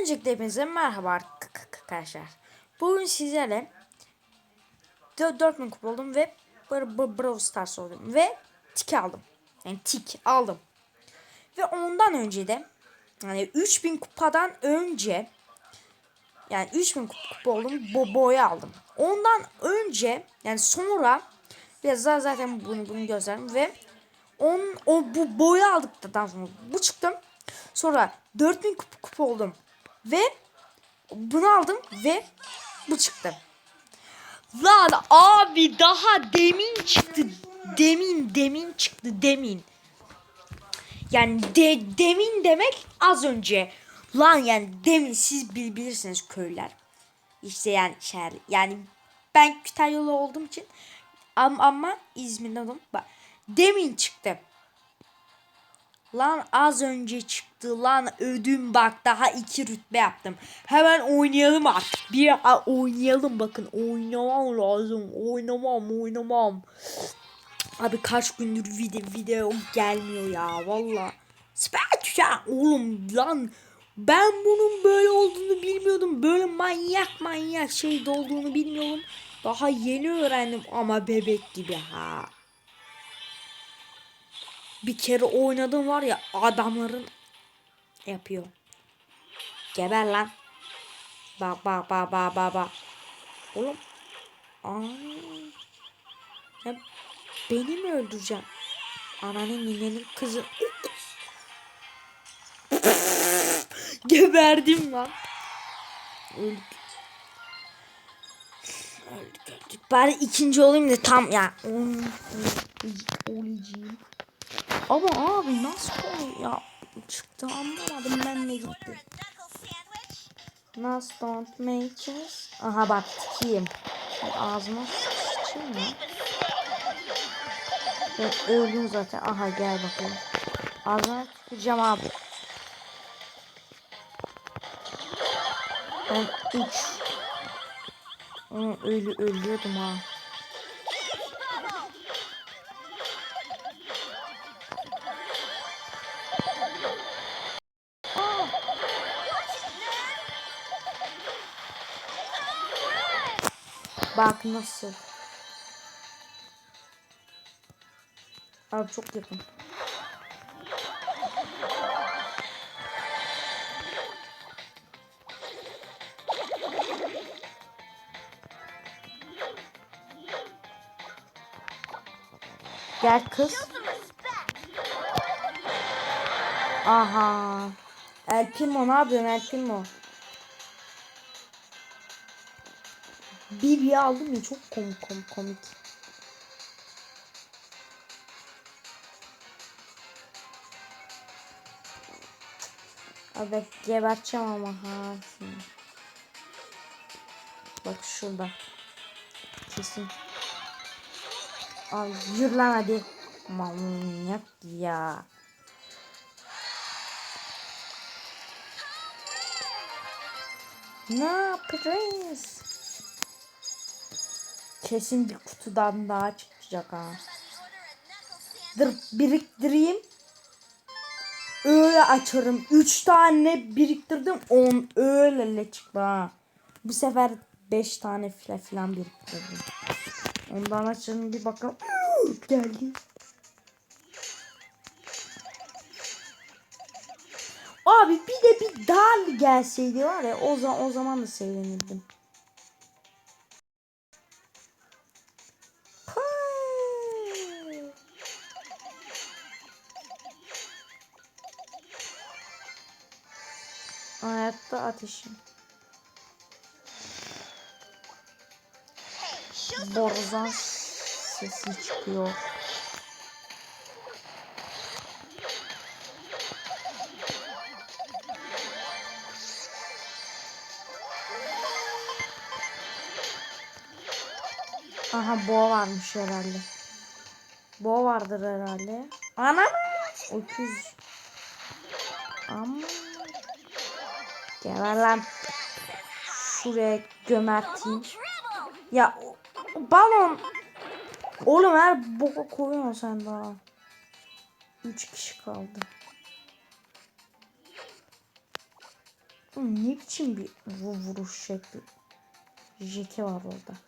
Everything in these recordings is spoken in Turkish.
Öncelikle hepinize merhaba arkadaşlar. Bugün sizlerle 4000 kupa oldum ve Brawl Stars oldum ve tik aldım. Yani tik aldım. Ve ondan önce de yani 3000 kupadan önce yani 3000 kupa oldum bo boya aldım. Ondan önce yani sonra biraz daha zaten bunu bunu gösterdim ve on, o bu boya aldıktan sonra bu çıktım. Sonra 4000 kupa, kupa oldum. Ve bunu aldım ve bu çıktı. Lan abi daha demin çıktı. Demin demin çıktı demin. Yani de, demin demek az önce. Lan yani demin siz bil, bilirsiniz köylüler. İşte yani şehir yani ben Kütahyalı olduğum için ama, ama İzmir'de oldum. Bak demin çıktı. Lan az önce çıktı lan ödüm bak daha iki rütbe yaptım. Hemen oynayalım artık. Bir oynayalım bakın oynamam lazım. Oynamam oynamam. Abi kaç gündür video, video gelmiyor ya valla. Süper oğlum lan. Ben bunun böyle olduğunu bilmiyordum. Böyle manyak manyak şey olduğunu bilmiyordum. Daha yeni öğrendim ama bebek gibi ha bir kere oynadım var ya adamların yapıyor. Geber lan. Bak bak bak bak bak bak. Oğlum. Aa. Ya beni mi öldüreceksin? Ananın ninenin kızı. Geberdim lan. Öldük. Öldük öldük. Bari ikinci olayım da tam ya. Olacağım. Ama abi nasıl konu ya çıktı anlamadım ben ne gitti. Nasıl don't matches? Aha bak tikiyim. Ağzıma sıçayım ya. Ben öldüm zaten. Aha gel bakayım. Ağzına tüküreceğim abi. Ben 3 Ölü ölüyordum ha. Bak nasıl. Abi çok yakın. Gel kız. Aha. El Primo ne yapıyorsun El Primo? Bibi aldım ya çok komik komik komik. Abi geberteceğim ama ha. Bak şurada. Kesin. Ay yürü lan hadi. Manyak ya. Ne yapacağız? Kesin bir kutudan daha çıkacak ha. Dur biriktireyim. Öyle açarım. 3 tane biriktirdim. 10 öyle çıktı ha. Bu sefer 5 tane falan filan biriktirdim. Ondan açarım bir bakalım. Geldi. Abi bir de bir dal gelseydi var ya o zaman o zaman da sevinirdim. Hayatta ateşim. Borzan sesi çıkıyor. Aha boğa varmış herhalde. Boğa vardır herhalde. Ana Öküz. Ama Gel lan. Şuraya gömerteyim. Ya balon. Oğlum her boka koyuyorsun sen daha. Üç kişi kaldı. Ne biçim bir vu- vuruş şekli. Jeke var orada.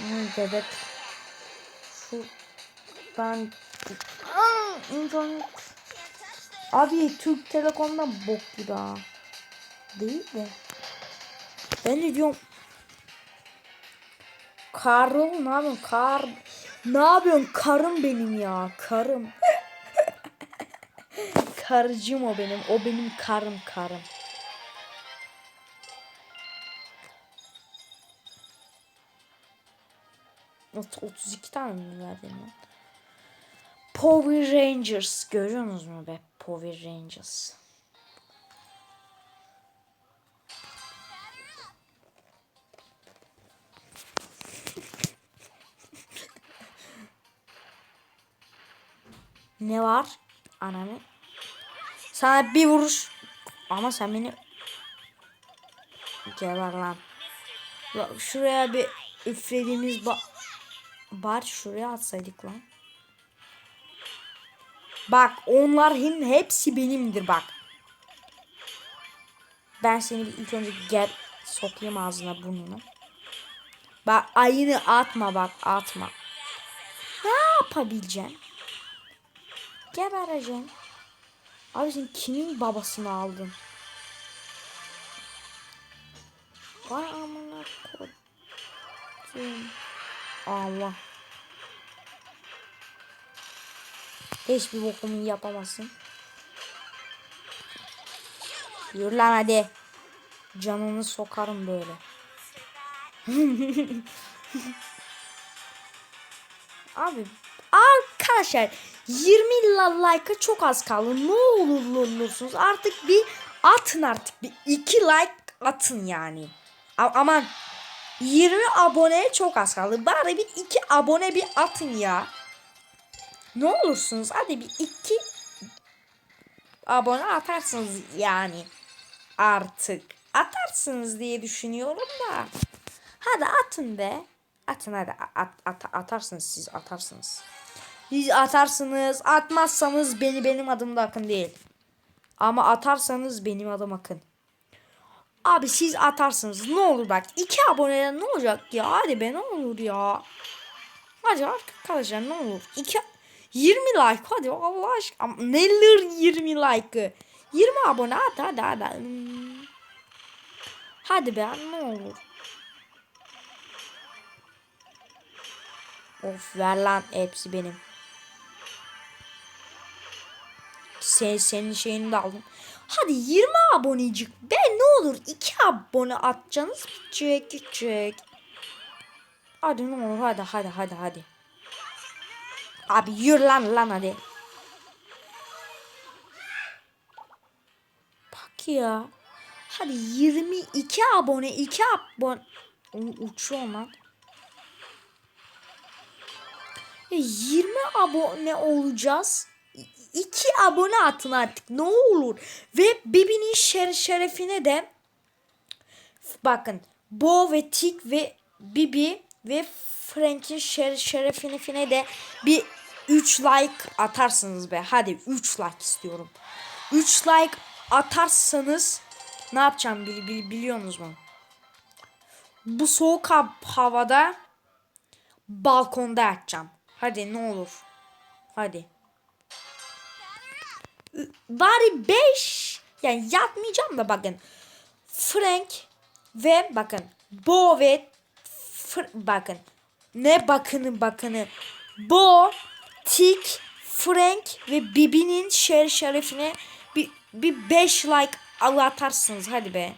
Ay bebek. Şu ben. Abi Türk Telekom'dan bok gibi ha. Değil de. Ben de diyorum. Karl ne yapıyorsun? Kar. Ne yapıyorsun? Karım benim ya. Karım. Karıcım o benim. O benim karım karım. Ot- 32 tane mi verdim lan? Power Rangers görüyor musunuz be? Power Rangers. Ne var? Ananı. Sana bir vuruş. Ama sen beni geber lan. Ya şuraya bir üflediğimiz ba bar şuraya atsaydık lan. Bak onların hepsi benimdir bak. Ben seni bir ilk önce gel sokayım ağzına burnuna. Bak ayını atma bak atma. Ne yapabileceksin? Gebereceksin. Abi sen kimin babasını aldın? Vay amına koydum. Allah. Hiçbir bokumu yapamazsın. Yürü lan hadi. Canını sokarım böyle. Abi arkadaşlar 20 la- like'a çok az kaldı. Ne olur olursunuz artık bir atın artık bir 2 like atın yani. A- aman 20 aboneye çok az kaldı. Bari bir 2 abone bir atın ya. Ne olursunuz hadi bir 2 abone atarsınız yani. Artık atarsınız diye düşünüyorum da. Hadi atın be. Atın hadi at, at, atarsınız siz atarsınız. Siz atarsınız. Atmazsanız beni benim adım da Akın değil. Ama atarsanız benim adım Akın. Abi siz atarsınız. Ne olur bak. iki aboneden ne olacak ya? Hadi be ne olur ya. Hadi arkadaşlar ne olur. İki, 20 like hadi Allah aşkına. Neler 20 like'ı. 20 abone hadi hadi hadi. Hadi be ne olur. Of ver lan hepsi benim. Sen, senin şeyini de aldım. Hadi 20 abonecik. Ben ne olur 2 abone atacaksınız. Küçük küçük. Hadi ne olur hadi hadi hadi hadi. Abi yürü lan lan hadi. Bak ya. Hadi 22 abone 2 abone. Uçuyor lan. Ya 20 abone olacağız. 2 abone atın artık ne olur. Ve Bibi'nin şer şerefine de bakın Bo ve Tik ve Bibi ve Frank'in şer şerefine de bir 3 like atarsınız be. Hadi 3 like istiyorum. 3 like atarsanız ne yapacağım bil, bil, biliyorsunuz mu? Bu soğuk ha- havada balkonda yatacağım. Hadi ne olur. Hadi. Bari 5 yani yatmayacağım da bakın. Frank ve bakın Bo ve Fr- bakın ne bakını bakını Bo, Tik, Frank ve Bibi'nin şer şerefine bir bir 5 like atarsınız hadi be.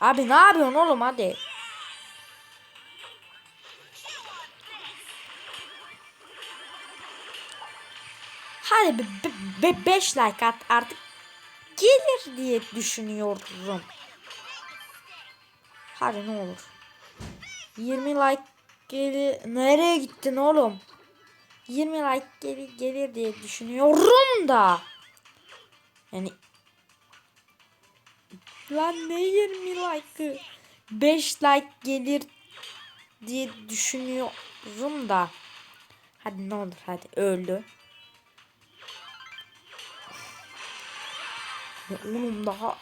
Abi ne yapıyorsun oğlum hadi. Hadi 5 like at artık gelir diye düşünüyorum. Hadi ne olur. 20 like gelir. Nereye gittin oğlum? 20 like gelir, gelir diye düşünüyorum da. Yani Lan ne 20 like'ı? 5 like gelir diye düşünüyorum da. Hadi ne olur hadi öldü. Ya oğlum daha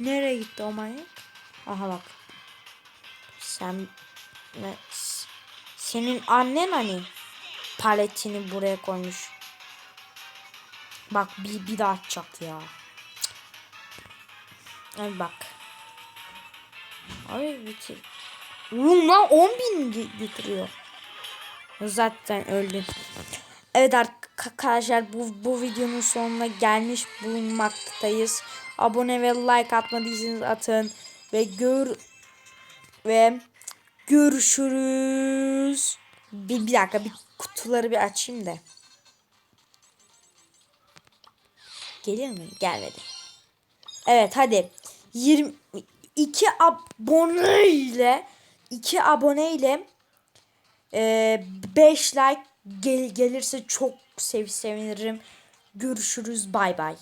Nereye gitti o manyak? Aha bak. Sen ne, senin annen hani paletini buraya koymuş. Bak bir, bir daha atacak ya. Ay bak. Ay bitir. Oğlum lan 10 bin götürüyor. Zaten öldü. Evet arkadaşlar bu, bu videonun sonuna gelmiş bulunmaktayız. Abone ve like atmadıysanız atın. Ve gör ve görüşürüz. Bir, bir dakika bir kutuları bir açayım da. Gelir mi? Gelmedi. Evet hadi. 22 abone ile 2 abone ile 5 like gel gelirse çok sev sevinirim. Görüşürüz. Bay bay.